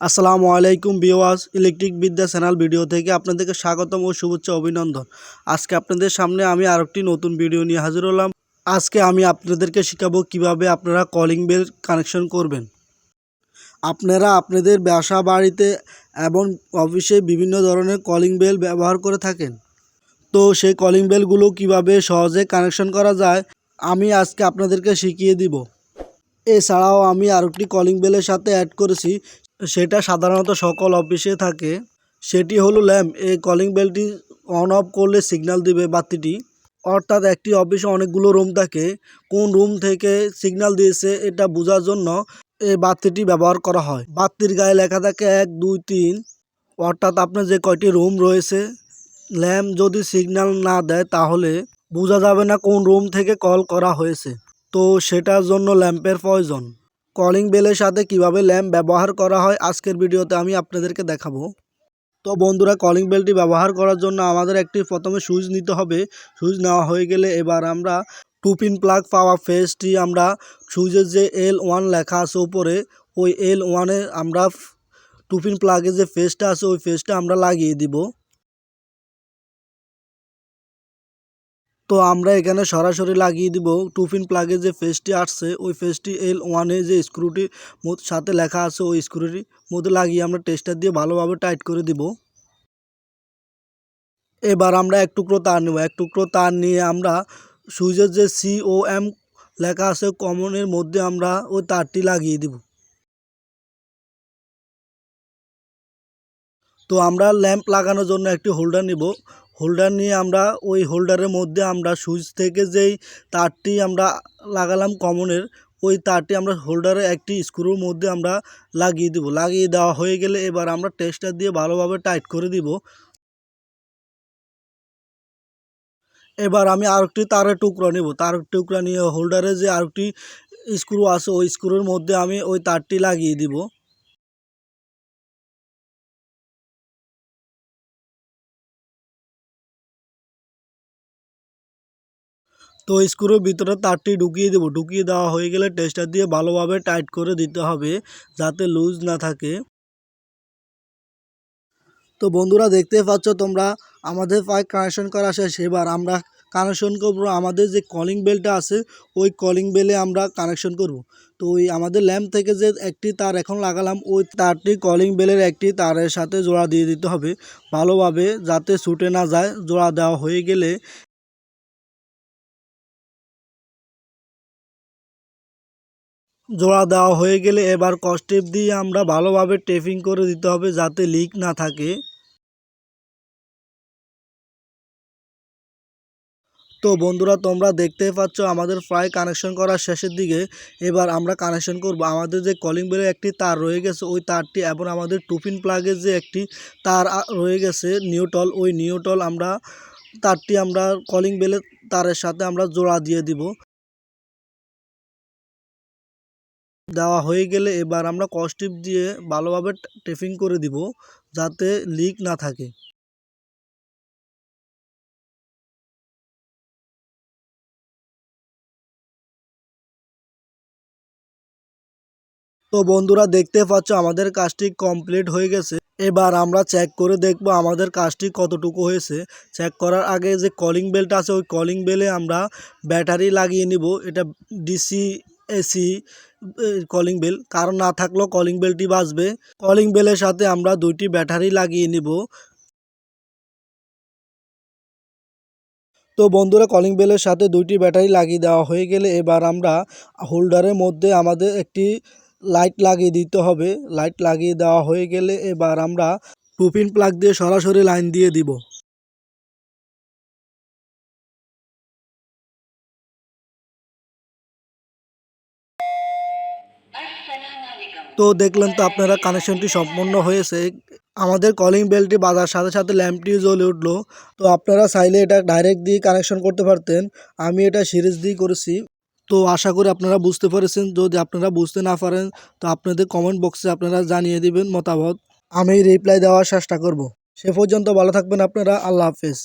আসসালামু আলাইকুম বিওয়াস ইলেকট্রিক বিদ্যা চ্যানেল ভিডিও থেকে আপনাদেরকে স্বাগতম ও শুভেচ্ছা অভিনন্দন। আজকে আপনাদের সামনে আমি আরেকটি নতুন ভিডিও নিয়ে হাজির হলাম। আজকে আমি আপনাদেরকে শেখাবো কীভাবে আপনারা কলিং বেল কানেকশন করবেন। আপনারা আপনাদের ব্যবসা বাড়িতে এবং অফিসে বিভিন্ন ধরনের কলিং বেল ব্যবহার করে থাকেন। তো সেই কলিং বেলগুলো কীভাবে সহজে কানেকশন করা যায়, আমি আজকে আপনাদেরকে শিখিয়ে দিব। এছাড়াও আমি আরেকটি কলিং বেলের সাথে অ্যাড করেছি সেটা সাধারণত সকল অফিসে থাকে। সেটি হলো ল্যাম্প। এই কলিং বেলটি অন অফ করলে সিগন্যাল দিবে বাতিটি। অর্থাৎ একটি অফিসে অনেকগুলো রুম থাকে। কোন রুম থেকে সিগন্যাল দিয়েছে এটা বোঝার জন্য এই বাতিটি ব্যবহার করা হয়। বাতির গায়ে লেখা থাকে এক, দুই, তিন। অর্থাৎ আপনার যে কয়টি রুম রয়েছে, ল্যাম্প যদি সিগন্যাল না দেয় তাহলে বোঝা যাবে না কোন রুম থেকে কল করা হয়েছে। তো সেটার জন্য ল্যাম্পের প্রয়োজন। কলিং বেলের সাথে কীভাবে ল্যাম্প ব্যবহার করা হয় আজকের ভিডিওতে আমি আপনাদেরকে দেখাবো। তো বন্ধুরা, কলিং বেলটি ব্যবহার করার জন্য আমাদের একটি প্রথমে সুইচ নিতে হবে। সুইচ নেওয়া হয়ে গেলে এবার আমরা টু পিন প্লাগ পাওয়া ফেসটি আমরা সুইচের যে এল ওয়ান লেখা আছে উপরে, ওই এল ওয়ানে আমরা টু পিন প্লাগের যে ফেসটা আছে, ওই ফেসটা আমরা লাগিয়ে দিব। তো আমরা এখানে সরাসরি লাগিয়ে দিব টু পিন প্লাগে যে ফেসটি আসছে, ওই ফেসটি এল ওয়ানে যে স্ক্রুটি সাথে লেখা আছে ওই স্ক্রুটির মধ্যে লাগিয়ে আমরা টেস্টার দিয়ে ভালোভাবে টাইট করে দিব। এবার আমরা এক টুকরো তার নেব। এক টুকরো তার নিয়ে আমরা সুইচের যে সি ও এম লেখা আছে কমনের মধ্যে আমরা ওই তারটি লাগিয়ে দিব। তো আমরা ল্যাম্প লাগানোর জন্য একটি হোল্ডার নিব। হোল্ডার নিয়ে আমরা ওই হোল্ডারের মধ্যে আমরা সুইচ থেকে যেই তারটি আমরা লাগালাম কমনের, ওই তারটি আমরা হোল্ডারে একটি স্ক্রুর মধ্যে আমরা লাগিয়ে দিব। লাগিয়ে দেওয়া হয়ে গেলে এবার আমরা টেস্টার দিয়ে ভালোভাবে টাইট করে দিব। এবার আমি আরেকটি তারের টুকরো নেব। তারের টুকরা নিয়ে হোল্ডারে যে আরেকটি স্ক্রু আছে, ওই স্ক্রুর মধ্যে আমি ওই তারটি লাগিয়ে দিব। তো স্ক্রুর ভিতরে তারটি ঢুকিয়ে দেবো। ঢুকিয়ে দেওয়া হয়ে গেলে টেস্টার দিয়ে ভালোভাবে টাইট করে দিতে হবে যাতে লুজ না থাকে। তো বন্ধুরা দেখতে পাচ্ছ তোমরা, আমাদের পায়ে কানেকশন করা শেষ। এবার আমরা কানেকশন করব। আমাদের যে কলিং বেলটা আছে, ওই কলিং বেলে আমরা কানেকশন করব। তো ওই আমাদের ল্যাম্প থেকে যে একটি তার এখন লাগালাম, ওই তারটি কলিং বেলের একটি তারের সাথে জোড়া দিয়ে দিতে হবে। ভালোভাবে যাতে ছুটে না যায়, জোড়া দেওয়া হয়ে গেলে জোড়া দেওয়া হয়ে গেলে এবার কস্টেপ দিয়ে আমরা ভালোভাবে টেপিং করে দিতে হবে যাতে লিক না থাকে। তো বন্ধুরা, তোমরা দেখতেই পাচ্ছ আমাদের প্রায় কানেকশন করার শেষের দিকে। এবার আমরা কানেকশন করব। আমাদের যে কলিং বেলের একটি তার রয়ে গেছে, ওই তারটি এবং আমাদের টুপিন প্লাগের যে একটি তার রয়ে গেছে নিউটল ওই নিউটল আমরা তারটি আমরা কলিং বেলের তারের সাথে আমরা জোড়া দিয়ে দিব। দেওয়া হয়ে গেলে এবার আমরা কস্টিপ দিয়ে ভালোভাবে টেপিং করে দিব, যাতে লিক না থাকে। তো বন্ধুরা, দেখতে পাচ্ছ আমাদের কাজটি কমপ্লিট হয়ে গেছে। এবার আমরা চেক করে দেখব আমাদের কাজটি কতটুকু হয়েছে। চেক করার আগে যে কলিং বেলটা আছে, ওই কলিং বেলে আমরা ব্যাটারি লাগিয়ে নিব। এটা ডিসি এসি কলিং বেল কারণ না থাকলেও কলিং বেলটি বাজবে। কলিং বেলের সাথে আমরা দুইটি ব্যাটারি লাগিয়ে নিব। তো বন্ধুরা কলিং বেলের সাথে দুইটি ব্যাটারি লাগিয়ে দেওয়া হয়ে গেলে এবার আমরা হোল্ডারের মধ্যে আমাদের একটি লাইট লাগিয়ে দিতে হবে। লাইট লাগিয়ে দেওয়া হয়ে গেলে এবার আমরা টুপিন প্লাগ দিয়ে সরাসরি লাইন দিয়ে দিব। তো দেখলেন তো আপনারা কানেকশনটি সম্পন্ন হয়েছে। আমাদের কলিং বেলটি বাজার, সাথে সাথে ল্যাম্পটি জ্বলে উঠল। তো আপনারা চাইলে এটা ডাইরেক্ট দিয়ে কানেকশন করতে পারতেন। আমি এটা সিরিজ দিয়ে করেছি। তো আশা করি আপনারা বুঝতে পেরেছেন। যদি আপনারা বুঝতে না পারেন, তো আপনাদের কমেন্ট বক্সে আপনারা জানিয়ে দিবেন মতামত। আমি রিপ্লাই দেওয়ার চেষ্টা করব। সে পর্যন্ত ভালো থাকবেন আপনারা। আল্লাহ হাফেজ।